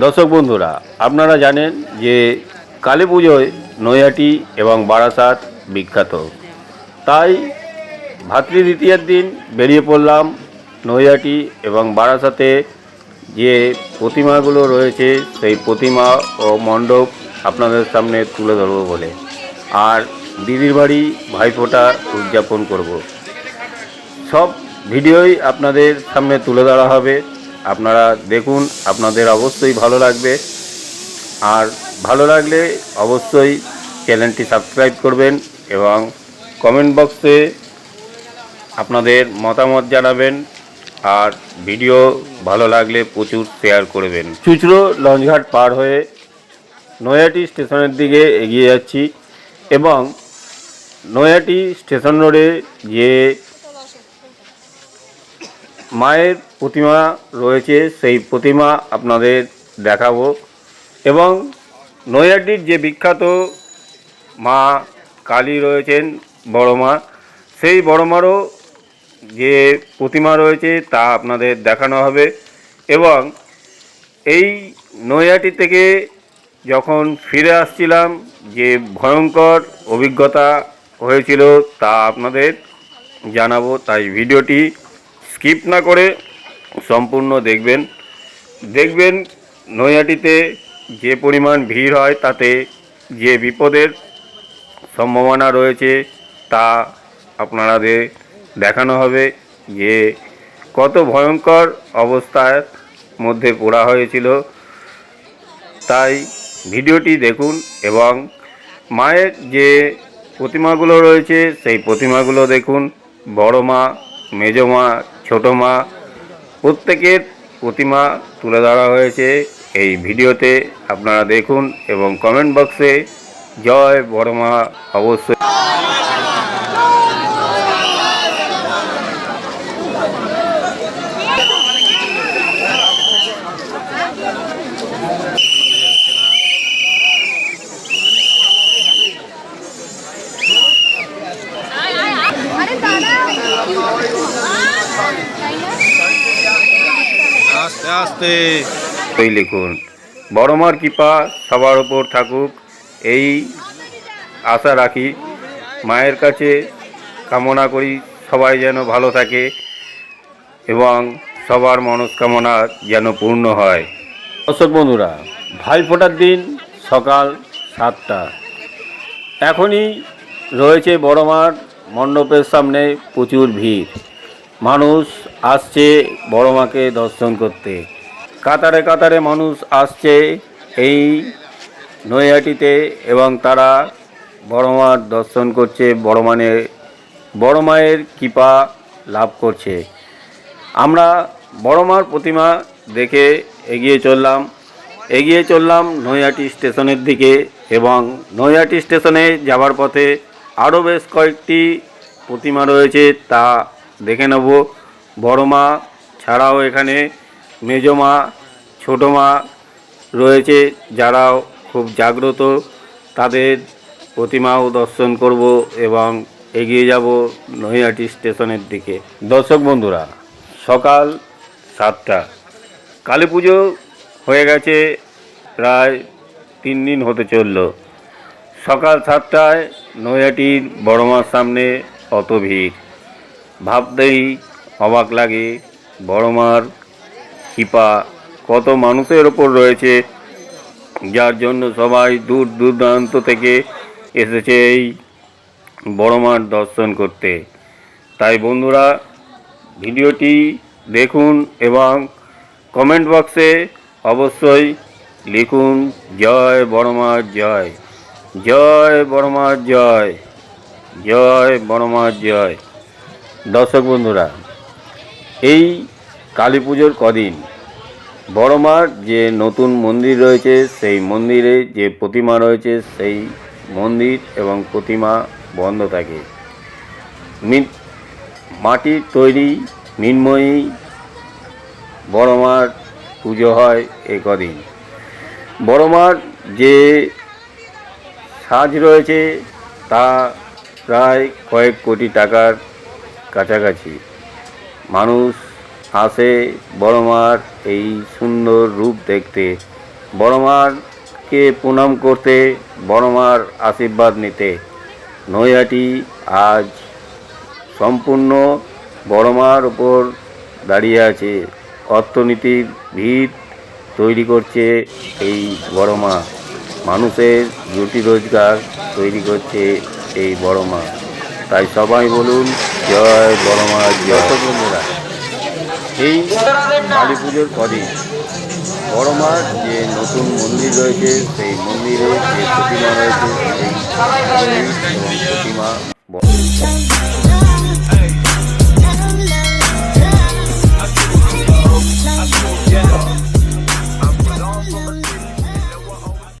দর্শক বন্ধুরা, আপনারা জানেন যে কালী পুজোয় নৈহাটি এবং বারাসাত বিখ্যাত। তাই ভাতৃ দ্বিতীয়ার দিন বেরিয়ে পড়লাম নৈহাটি এবং বারাসাতে যে প্রতিমাগুলো রয়েছে, সেই প্রতিমা ও মণ্ডপ আপনাদের সামনে তুলে ধরবো বলে। আর দিদির বাড়ি ভাইফোঁটা উদযাপন করব। সব ভিডিওই আপনাদের সামনে তুলে ধরা হবে। আপনারা দেখুন, আপনাদের অবশ্যই ভালো লাগবে। আর ভালো লাগলে অবশ্যই চ্যানেলটি সাবস্ক্রাইব করবেন এবং কমেন্ট বক্সে আপনাদের মতামত জানাবেন। আর ভিডিও ভালো লাগলে প্রচুর শেয়ার করবেন। চুচড়ো লঞ্চঘাট পার হয়ে নৈহাটি স্টেশনের দিকে এগিয়ে যাচ্ছি এবং নয়াটি স্টেশন রোডে যে মায়ের প্রতিমা রয়েছে, সেই প্রতিমা আপনাদের দেখাবো। এবং নৈহাটির যে বিখ্যাত মা কালী রয়েছেন বড় মা সেই বড় মারও যে প্রতিমা রয়েছে তা আপনাদের দেখানো হবে। এবং এই নৈহাটি থেকে যখন ফিরে আসছিলাম, যে ভয়ঙ্কর অভিজ্ঞতা হয়েছিল তা আপনাদের জানাব। তাই ভিডিওটি স্কিপ না করে সম্পূর্ণ দেখবেন। দেখবেন নৈহাটিতে যে পরিমাণ ভিড় হয় তাতে যে বিপদের সম্ভাবনা রয়েছে তা আপনাদের দেখানো হবে যে কত ভয়ঙ্কর অবস্থার মধ্যে পড়া হয়েছিল। তাই ভিডিওটি দেখুন এবং মায়ের যে প্রতিমাগুলো রয়েছে সেই প্রতিমাগুলো দেখুন। বড় মা, মেজ মা ছোটো মা, প্রত্যেকের প্রতিমা তুলে ধরা হয়েছে। এই ভিডিওতে আপনারা দেখুন এবং কমেন্ট বক্সে জয় বড় মা অবশ্যই। আস্তে আস্তে। ওই লিখুন বড় মার কৃপা সবার ওপর থাকুক এই আশা রাখি মায়ের কাছে কামনা করি সবাই যেন ভালো থাকে এবং সবার মনস্কামনা যেন পূর্ণ হয়। দর্শক বন্ধুরা ভাই ফোটার দিন সকাল সাতটা। এখনই রয়েছে বড় মার মণ্ডপের সামনে প্রচুর ভিড়। মানুষ আসছে বড় মাকে দর্শন করতে। কাতারে কাতারে মানুষ আসছে এই নৈহাটিতে এবং তারা বড় মার দর্শন করছে, বড় মানে বড় মায়ের কৃপা লাভ করছে। আমরা বড় মার প্রতিমা দেখে এগিয়ে চললাম। এগিয়ে চললাম নৈহাটি স্টেশনের দিকে এবং নৈহাটি স্টেশনে যাওয়ার পথে আরও বেশ কয়েকটি প্রতিমা রয়েছে তা দেখে নেব। বড় মা ছাড়াও এখানে মেজ মা, ছোটো মা রয়েছে যারাও খুব জাগ্রত। তাদের প্রতিমাও দর্শন করব এবং এগিয়ে যাব নৈহাটি স্টেশনের দিকে। দর্শক বন্ধুরা, সকাল সাতটা। কালী পুজো হয়ে গেছে, প্রায় তিন দিন হতে চলল। সকাল সাতটায় নৈহাটির বড় মার সামনে অত ভিড়। ভাবতেই অবাক লাগে। বড় মার কৃপা কত মানুষের ওপর রয়েছে, যার জন্য সবাই দূর দূরান্ত থেকে এসেছে এই বড় মার দর্শন করতে। তাই বন্ধুরা, ভিডিওটি দেখুন এবং কমেন্ট বক্সে অবশ্যই লিখুন, জয় বড় মার জয়। জয় বড় মার জয়। জয় বড় মার জয়। দর্শক বন্ধুরা, এই কালী পুজোর কদিন বড়মার যে নতুন মন্দির রয়েছে, সেই মন্দিরে যে প্রতিমা রয়েছে, সেই মন্দির এবং প্রতিমা বন্ধ থাকে। মাটির তৈরি মৃন্ময়ী বড় মার পুজো হয় এই কদিন। বড় মার যে সাজ রয়েছে, তা প্রায় কয়েক কোটি টাকার কাছাকাছি। মানুষ আসে বড় মার এই সুন্দর রূপ দেখতে। বড় মারকে প্রণাম করতে, বড় মার আশীর্বাদ নিতে। নৈহাটি আজ সম্পূর্ণ বড় মার উপর দাঁড়িয়ে আছে। অর্থনীতির ভিত তৈরি করছে এই বড় মা। মানুষের রুটি রোজগার তৈরি করছে এই বড় মা। তাই সবাই বলুন জয় বড় মা জয়। বন্ধুরা এই কালী পুজোর পরে বড় মাছ যে নতুন মন্দির রয়েছে সেই মন্দিরে যে প্রতিমা রয়েছে সেই প্রতিমা